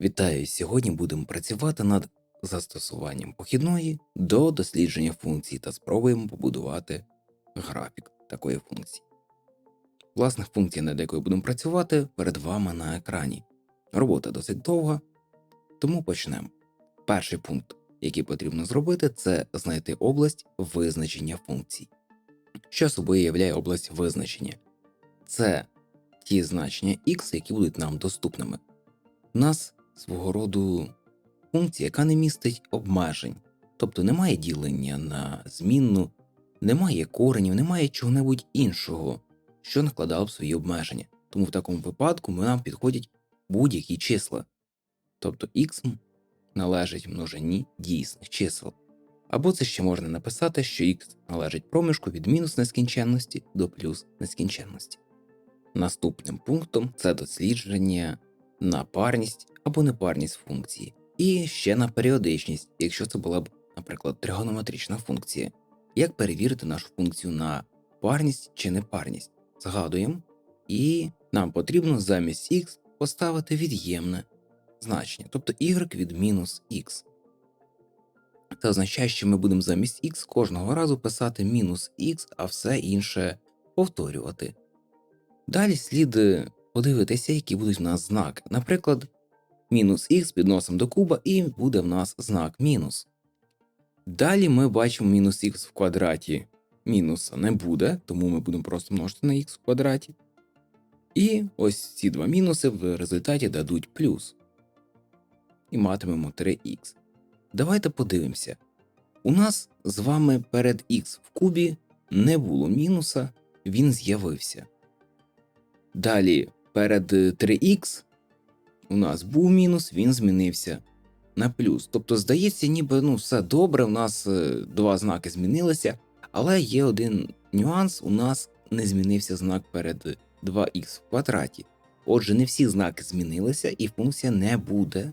Вітаю! Сьогодні будемо працювати над застосуванням похідної до дослідження функцій та спробуємо побудувати графік такої функції. Власне, функція, над якою будемо працювати, перед вами на екрані. Робота досить довга, тому почнемо. Перший пункт, який потрібно зробити, це знайти область визначення функцій. Що собою являє область визначення? Це ті значення x, які будуть нам доступними. У нас свого роду функція, яка не містить обмежень, тобто немає ділення на змінну, немає коренів, немає чого-небудь іншого, що накладало б свої обмеження. Тому в такому випадку нам підходять будь-які числа. Тобто x належить множині дійсних чисел. Або це ще можна написати, що x належить проміжку від мінус нескінченності до плюс нескінченності. Наступним пунктом це дослідження на парність або непарність функції, і ще на періодичність, якщо це була б, наприклад, тригонометрична функція. Як перевірити нашу функцію на парність чи непарність? Згадуємо, і нам потрібно замість x поставити від'ємне значення, тобто y від мінус x. Це означає, що ми будемо замість x кожного разу писати мінус x, а все інше повторювати. Далі слід е, подивитися, які будуть в нас знаки. Наприклад, мінус х підносимо до куба і буде в нас знак мінус. Далі ми бачимо мінус х в квадраті мінуса не буде, тому ми будемо просто множити на х в квадраті. І ось ці два мінуси в результаті дадуть плюс. І матимемо 3х. Давайте подивимося. У нас з вами перед х в кубі не було мінуса, він з'явився. Далі перед 3х у нас був мінус, він змінився на плюс. Тобто, здається, ніби ну, все добре, у нас е, два знаки змінилися, але є один нюанс: у нас не змінився знак перед 2х в квадраті. Отже, не всі знаки змінилися, і функція не буде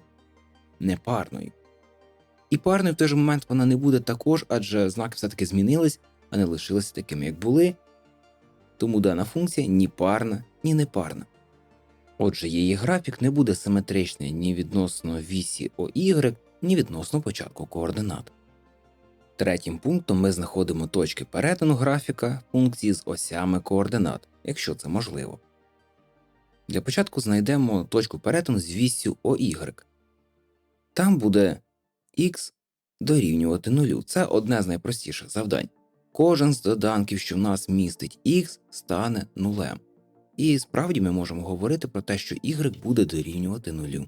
непарною. І парною в той же момент вона не буде також, адже знаки все-таки змінились, а не лишилися такими, як були. Тому дана функція ні парна, ні непарна. Отже, її графік не буде симетричний ні відносно вісі OY, ні відносно початку координат. Третім пунктом ми знаходимо точки перетину графіка функції з осями координат, якщо це можливо. Для початку знайдемо точку перетину з вісю OY. Там буде x дорівнювати нулю. Це одне з найпростіших завдань. Кожен з доданків, що в нас містить x, стане нулем. І справді ми можемо говорити про те, що y буде дорівнювати нулю.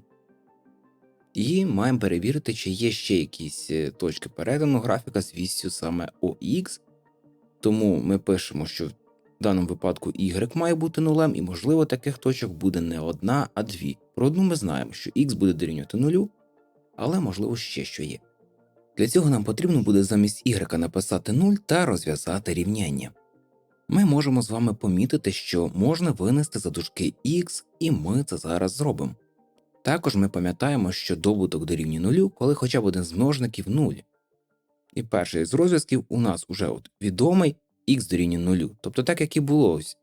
І маємо перевірити, чи є ще якісь е, точки передану графіка з віссю саме OX. Тому ми пишемо, що в даному випадку y має бути нулем, і, можливо, таких точок буде не одна, а дві. Про одну ми знаємо, що x буде дорівнювати нулю, але можливо ще що є. Для цього нам потрібно буде замість y написати 0 та розв'язати рівняння. Ми можемо з вами помітити, що можна винести за дужки x, і ми це зараз зробимо. Також ми пам'ятаємо, що добуток дорівнює нулю, коли хоча б один з множників 0. І перший з розв'язків у нас уже от відомий x дорівнює нулю. Тобто так як і було ось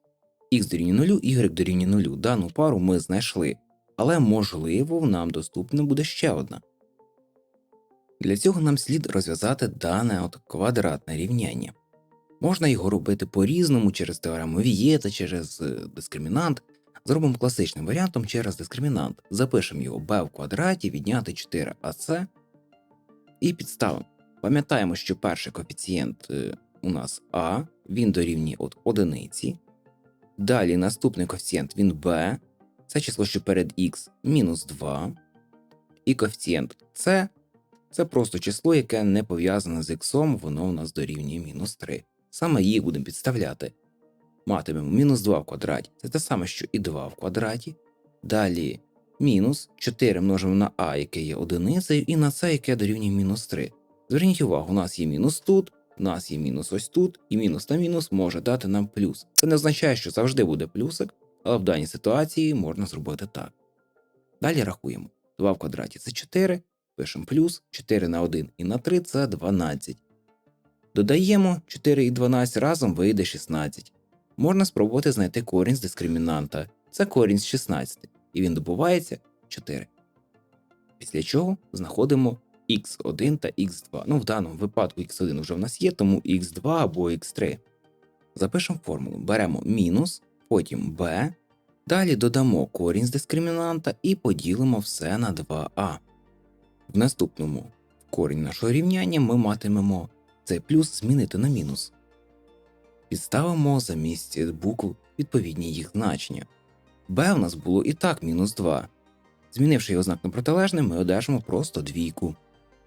x дорівнює нулю, y дорівнює нулю. Дану пару ми знайшли, але можливо нам доступна буде ще одна. Для цього нам слід розв'язати дане от квадратне рівняння. Можна його робити по-різному через теорему Вієта, через е, дискримінант. Зробимо класичним варіантом через дискримінант. Запишемо його b в квадраті, відняти 4ac і підставимо. Пам'ятаємо, що перший коефіцієнт е, у нас А, він дорівнює от одиниці. Далі наступний коефіцієнт він b, це число, що перед х мінус 2. І коефіцієнт С це просто число, яке не пов'язане з х, воно у нас дорівнює мінус 3. Саме їх будемо підставляти. Матимемо мінус 2 в квадраті. Це те саме, що і 2 в квадраті. Далі мінус 4 множимо на а, яке є одиницею, і на це, яке дорівнює мінус 3. Зверніть увагу, у нас є мінус тут, у нас є мінус ось тут, і мінус на мінус може дати нам плюс. Це не означає, що завжди буде плюсик, але в даній ситуації можна зробити так. Далі рахуємо. 2 в квадраті це 4, пишемо плюс, 4 на 1 і на 3 це 12. Додаємо 4 і 12 разом вийде 16. Можна спробувати знайти корінь з дискримінанта. Це корінь з 16, і він добувається 4. Після чого знаходимо x1 та x2. Ну, в даному випадку x1 вже в нас є, тому x2 або x3. Запишемо формулу. Беремо мінус, потім b, далі додамо корінь з дискримінанта і поділимо все на 2а. В наступному корінь нашого рівняння ми матимемо цей плюс змінити на мінус. Підставимо замість букв відповідні їх значення. b у нас було і так мінус 2. Змінивши його знак на протилежний, ми одержимо просто двійку.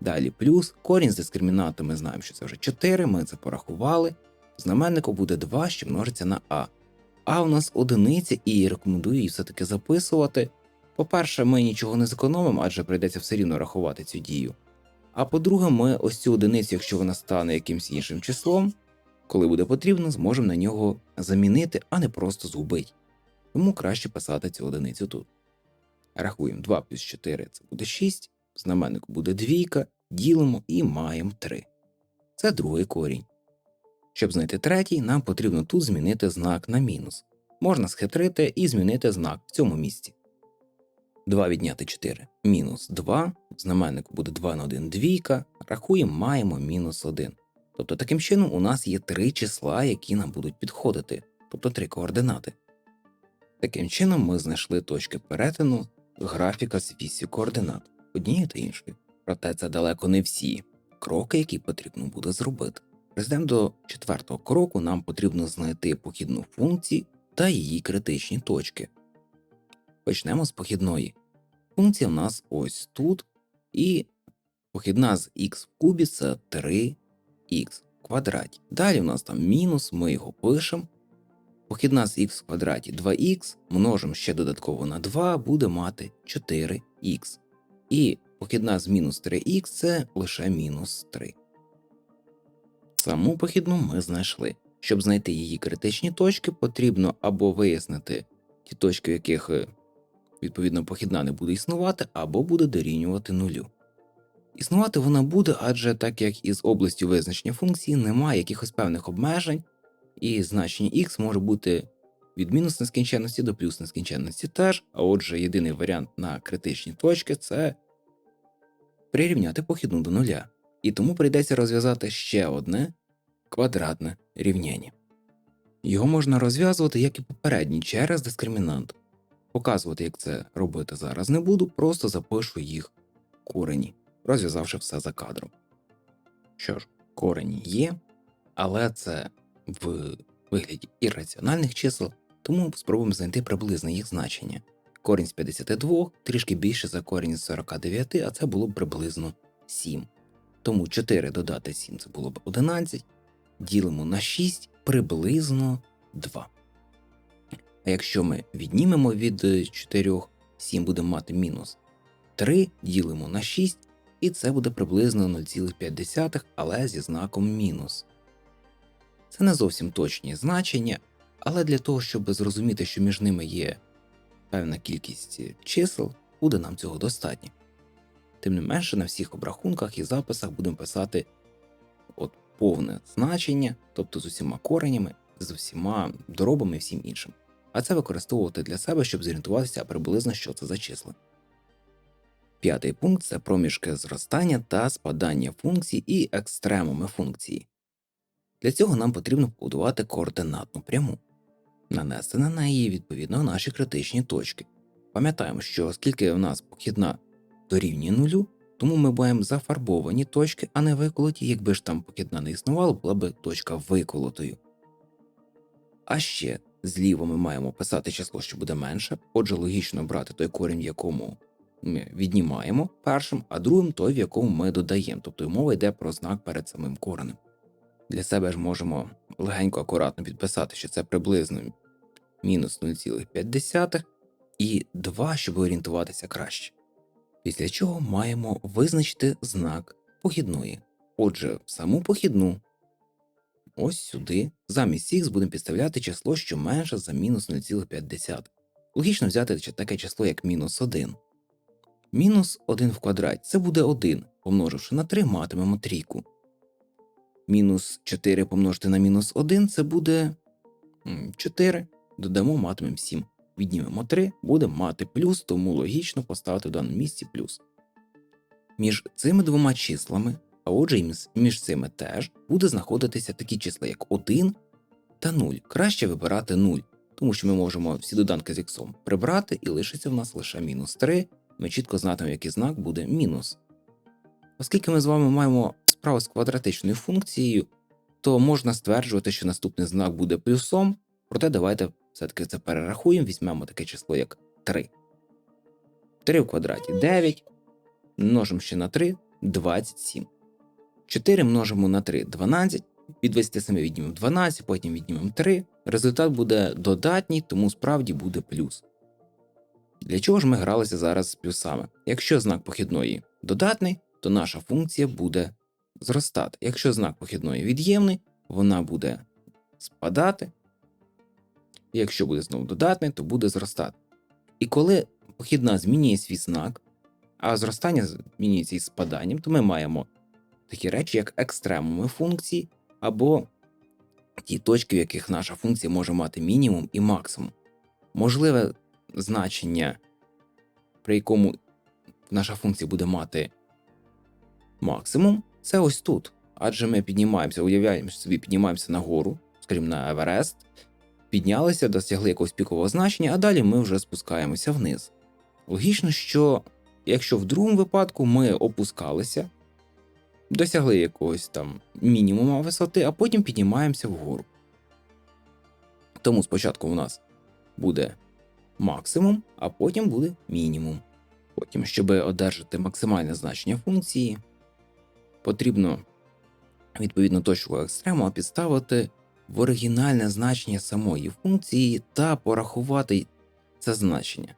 Далі плюс, корінь з дискримінанту ми знаємо, що це вже 4, ми це порахували. В знаменнику буде 2, що множиться на А. А у нас одиниця і рекомендую її все-таки записувати. По-перше, ми нічого не зекономимо, адже прийдеться все рівно рахувати цю дію. А по-друге, ми ось цю одиницю, якщо вона стане якимсь іншим числом, коли буде потрібно, зможемо на нього замінити, а не просто згубити. Тому краще писати цю одиницю тут. Рахуємо 2 плюс 4 це буде 6, в знаменнику буде двійка, ділимо і маємо 3. Це другий корінь. Щоб знайти третій, нам потрібно тут змінити знак на мінус. Можна схитрити і змінити знак в цьому місці. 2 відняти 4 мінус 2, в знаменнику буде 2 на 1 двійка, рахуємо, маємо мінус 1. Тобто таким чином у нас є три числа, які нам будуть підходити, тобто три координати. Таким чином ми знайшли точки перетину графіка з вісі координат однієї та іншої. Проте це далеко не всі кроки, які потрібно буде зробити. Прийдемо до четвертого кроку, нам потрібно знайти похідну функцію та її критичні точки. Почнемо з похідної. Функція в нас ось тут, і похідна з х в кубі це 3х в квадраті. Далі у нас там мінус, ми його пишемо. Похідна з х в квадраті 2х, множимо ще додатково на 2, буде мати 4х. І похідна з мінус 3х це лише мінус 3. Саму похідну ми знайшли. Щоб знайти її критичні точки, потрібно або вияснити ті точки, в яких е, відповідно похідна не буде існувати, або буде дорівнювати нулю. Існувати вона буде, адже так як із областю визначення функції немає якихось певних обмежень, і значення х може бути від мінус нескінченності до плюс нескінченності теж, а отже, єдиний варіант на критичні точки це прирівняти похідну до нуля. І тому прийдеться розв'язати ще одне квадратне рівняння. Його можна розв'язувати, як і попередній, через дискримінант. Показувати, як це робити зараз не буду, просто запишу їх корені, розв'язавши все за кадром. Що ж, корені є, але це в вигляді ірраціональних чисел, тому спробуємо знайти приблизне їх значення. Корінь з 52 трішки більше за корінь з 49, а це було б приблизно 7. Тому 4 додати 7 це було б 11, ділимо на 6 приблизно 2. А якщо ми віднімемо від 4, 7 будемо мати мінус 3, ділимо на 6, і це буде приблизно 0,5, але зі знаком мінус. Це не зовсім точні значення, але для того, щоб зрозуміти, що між ними є певна кількість чисел, буде нам цього достатньо. Тим не менше, на всіх обрахунках і записах будемо писати от повне значення, тобто з усіма коренями, з усіма дробами і всім іншим. А це використовувати для себе, щоб зорієнтуватися приблизно, що це за числа. П'ятий пункт це проміжки зростання та спадання функцій і екстремуми функції. Для цього нам потрібно побудувати координатну пряму, нанести на неї відповідно наші критичні точки. Пам'ятаємо, що оскільки у нас похідна дорівнює нулю, тому ми маємо зафарбовані точки, а не виколоті, якби ж там похідна не існувала, була б точка виколотою. А ще зліва ми маємо писати число, що буде менше, отже, логічно брати той корінь, в якому ми віднімаємо першим, а другим той, в якому ми додаємо, тобто мова йде про знак перед самим коренем. Для себе ж можемо легенько акуратно підписати, що це приблизно мінус 0,5 і 2, щоб орієнтуватися краще. Після чого маємо визначити знак похідної. Отже, саму похідну, ось сюди, замість х будемо підставляти число, що менше за мінус 0,5. Логічно взяти таке число, як мінус 1. Мінус 1 в квадраті це буде 1, помноживши на 3, матимемо трійку. Мінус 4 помножити на мінус 1 це буде 4. Додамо, матимемо 7. Віднімемо 3, будемо мати плюс, тому логічно поставити в даному місці плюс. між цими двома числами, а отже, між цими теж буде знаходитися такі числа, як 1 та 0. Краще вибирати 0, тому що ми можемо всі доданки з іксом прибрати і лишиться в нас лише мінус 3. Ми чітко знатимемо, який знак буде мінус. Оскільки ми з вами маємо справу з квадратичною функцією, то можна стверджувати, що наступний знак буде плюсом, проте давайте все-таки це перерахуємо, візьмемо таке число, як 3. 3 в квадраті 9, множимо ще на 3 27. 4 множимо на 3 12, від 27 віднімемо 12, потім віднімемо 3. Результат буде додатній, тому справді буде плюс. Для чого ж ми гралися зараз з плюсами? Якщо знак похідної додатний, то наша функція буде зростати. Якщо знак похідної від'ємний, вона буде спадати. І Якщо буде знову додатний, то буде зростати. І коли похідна змінює свій знак, а зростання змінюється із спаданням, то ми маємо такі речі, як екстремуми функції, або ті точки, в яких наша функція може мати мінімум і максимум. Можливе значення, при якому наша функція буде мати максимум, це ось тут. Адже ми піднімаємося, уявляємо собі, піднімаємося нагору, скажімо, на Еверест, піднялися, досягли якогось пікового значення, а далі ми вже спускаємося вниз. Логічно, що якщо в другому випадку ми опускалися, досягли якогось там мінімуму висоти, а потім піднімаємося вгору. Тому спочатку у нас буде максимум, а потім буде мінімум. Потім, щоб одержати максимальне значення функції, потрібно відповідно точку екстремума підставити в оригінальне значення самої функції та порахувати це значення.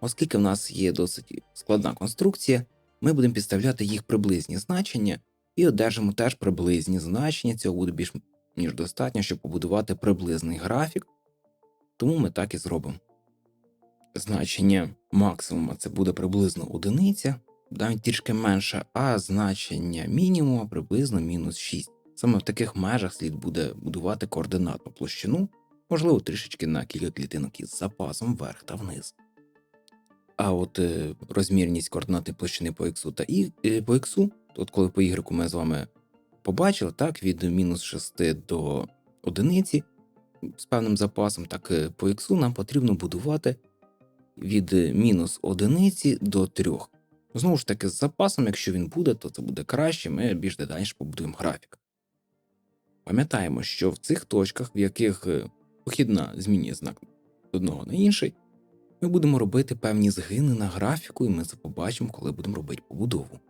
Оскільки в нас є досить складна конструкція, ми будемо підставляти їх приблизні значення і одержимо теж приблизні значення. Цього буде більш ніж достатньо, щоб побудувати приблизний графік. Тому ми так і зробимо. Значення максимума це буде приблизно одиниця, навіть трішки менше, а значення мінімума приблизно мінус 6. Саме в таких межах слід буде будувати координатну площину, можливо, трішечки на кілька клітинок із запасом вверх та вниз. А от е, розмірність координатної площини по x та і е, по x, от коли по y ми з вами побачили, так, від мінус 6 до одиниці з певним запасом, так е, по x нам потрібно будувати від мінус одиниці до 3. Знову ж таки, з запасом, якщо він буде, то це буде краще, ми більш детальніше побудуємо графік. Пам'ятаємо, що в цих точках, в яких е, похідна змінює знак з одного на інший, ми будемо робити певні згини на графіку, і ми це побачимо, коли будемо робити побудову.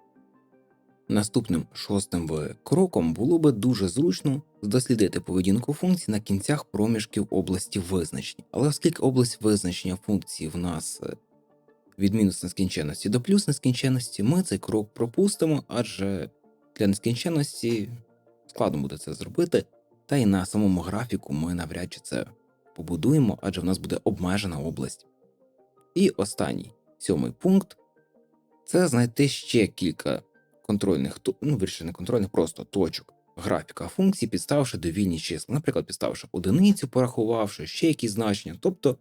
Наступним шостим кроком було би дуже зручно дослідити поведінку функцій на кінцях проміжків області визначення. Але оскільки область визначення функції в нас е, від мінус нескінченності до плюс нескінченності, ми цей крок пропустимо, адже для нескінченності складно буде це зробити, та й на самому графіку ми навряд чи це побудуємо, адже в нас буде обмежена область. І останній сьомий пункт це знайти ще кілька контрольних, ну, вірше не контрольних, просто точок графіка функцій, підставивши довільні числа. Наприклад, підставивши одиницю, порахувавши ще якісь значення, тобто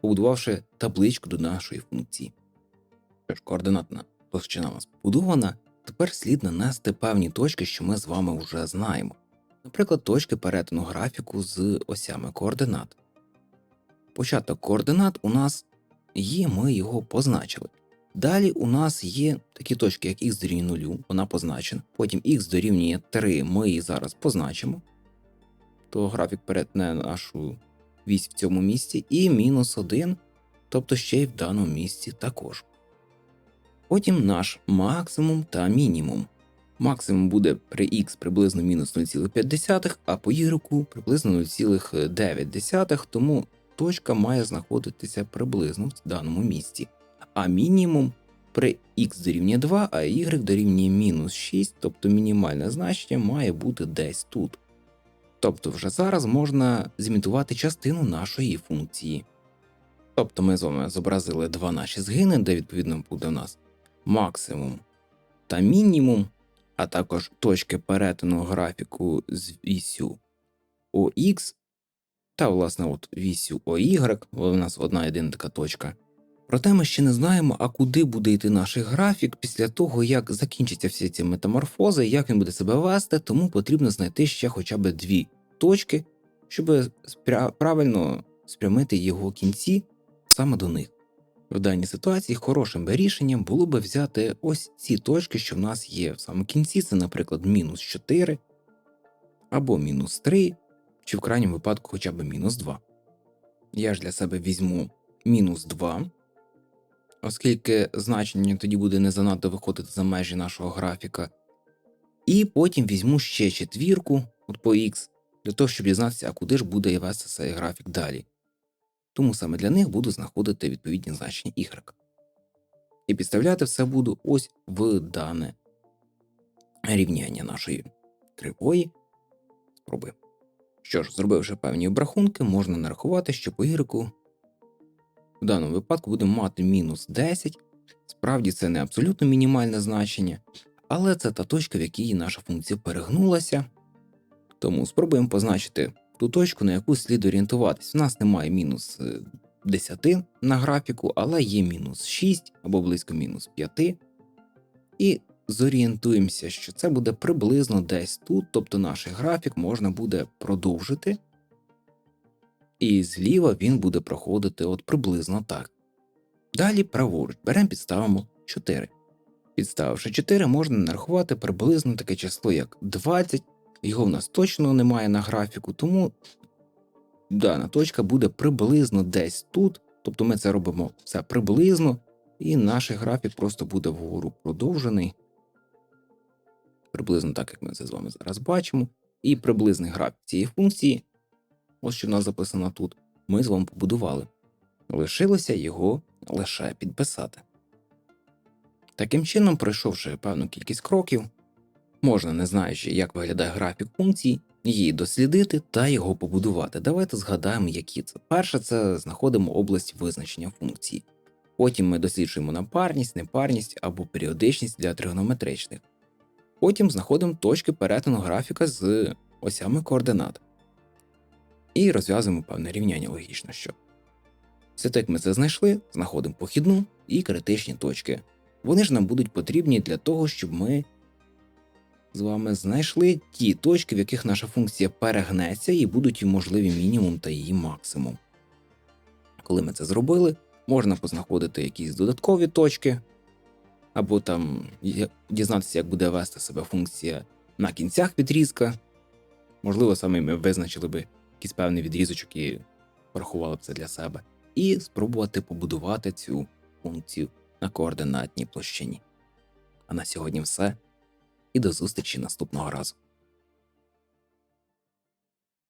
побудувавши табличку до нашої функції. Що ж, координатна площина у нас побудована, тепер слід нанести певні точки, що ми з вами вже знаємо. Наприклад, точки перетину графіку з осями координат. Початок координат у нас є, ми його позначили. Далі у нас є такі точки, як х дорівнює 0, вона позначена. Потім х дорівнює 3, ми її зараз позначимо. То графік перетне нашу вісь в цьому місці, і мінус 1, тобто ще й в даному місці також. Потім наш максимум та мінімум. Максимум буде при х приблизно мінус 0,5, а по y приблизно 0,9, тому точка має знаходитися приблизно в даному місці. А мінімум при х дорівнює 2, а y дорівнює мінус 6, тобто мінімальне значення має бути десь тут. Тобто вже зараз можна зімітувати частину нашої функції. Тобто ми з вами зобразили два наші згини, де відповідно буде у нас максимум та мінімум, а також точки перетину графіку з вісю ОХ та, власне, от вісю ОY, у нас одна єдина така точка Проте ми ще не знаємо, а куди буде йти наш графік після того, як закінчаться всі ці метаморфози, як він буде себе вести, тому потрібно знайти ще хоча б дві точки, щоб правильно спрямити його кінці саме до них. В даній ситуації хорошим рішенням було би взяти ось ці точки, що в нас є в самому кінці, це, наприклад, мінус 4 або мінус 3, чи в крайньому випадку хоча б мінус 2. Я ж для себе візьму мінус 2, оскільки значення тоді буде не занадто виходити за межі нашого графіка. І потім візьму ще четвірку от по X, для того, щоб дізнатися, а куди ж буде вести цей графік далі. Тому саме для них буду знаходити відповідні значення y. І підставляти все буду ось в дане рівняння нашої кривої. Спробуємо. Що ж, зробивши певні обрахунки, можна нарахувати, що по y в даному випадку будемо мати мінус 10. Справді це не абсолютно мінімальне значення, але це та точка, в якій наша функція перегнулася. Тому спробуємо позначити ту точку, на яку слід орієнтуватись. У нас немає мінус е, 10 на графіку, але є мінус 6 або близько мінус 5. І зорієнтуємося, що це буде приблизно десь тут, тобто наш графік можна буде продовжити. І зліва він буде проходити от приблизно так. Далі праворуч беремо підставимо 4. Підставивши 4, можна нарахувати приблизно таке число, як 20. Його в нас точно немає на графіку, тому дана точка буде приблизно десь тут. Тобто ми це робимо все приблизно, і наш графік просто буде вгору продовжений. Приблизно так, як ми це з вами зараз бачимо. І приблизний графік цієї функції, ось що в нас записано тут, ми з вами побудували. Лишилося його лише підписати. Таким чином, пройшовши певну кількість кроків, можна, не знаючи, як виглядає графік функцій, її дослідити та його побудувати. Давайте згадаємо, які це. Перше, це знаходимо область визначення функції. Потім ми досліджуємо напарність, непарність або періодичність для тригонометричних. Потім знаходимо точки перетину графіка з осями координат. І розв'язуємо певне рівняння логічно, що. Все так ми це знайшли, знаходимо похідну і критичні точки. Вони ж нам будуть потрібні для того, щоб ми з вами знайшли ті точки, в яких наша функція перегнеться і будуть її можливі мінімум та її максимум. Коли ми це зробили, можна познаходити якісь додаткові точки, або там дізнатися, як буде вести себе функція на кінцях відрізка. Можливо, саме ми визначили би якийсь певний відрізочок і порахували б це для себе, і спробувати побудувати цю функцію на координатній площині. А на сьогодні все і до зустрічі наступного разу.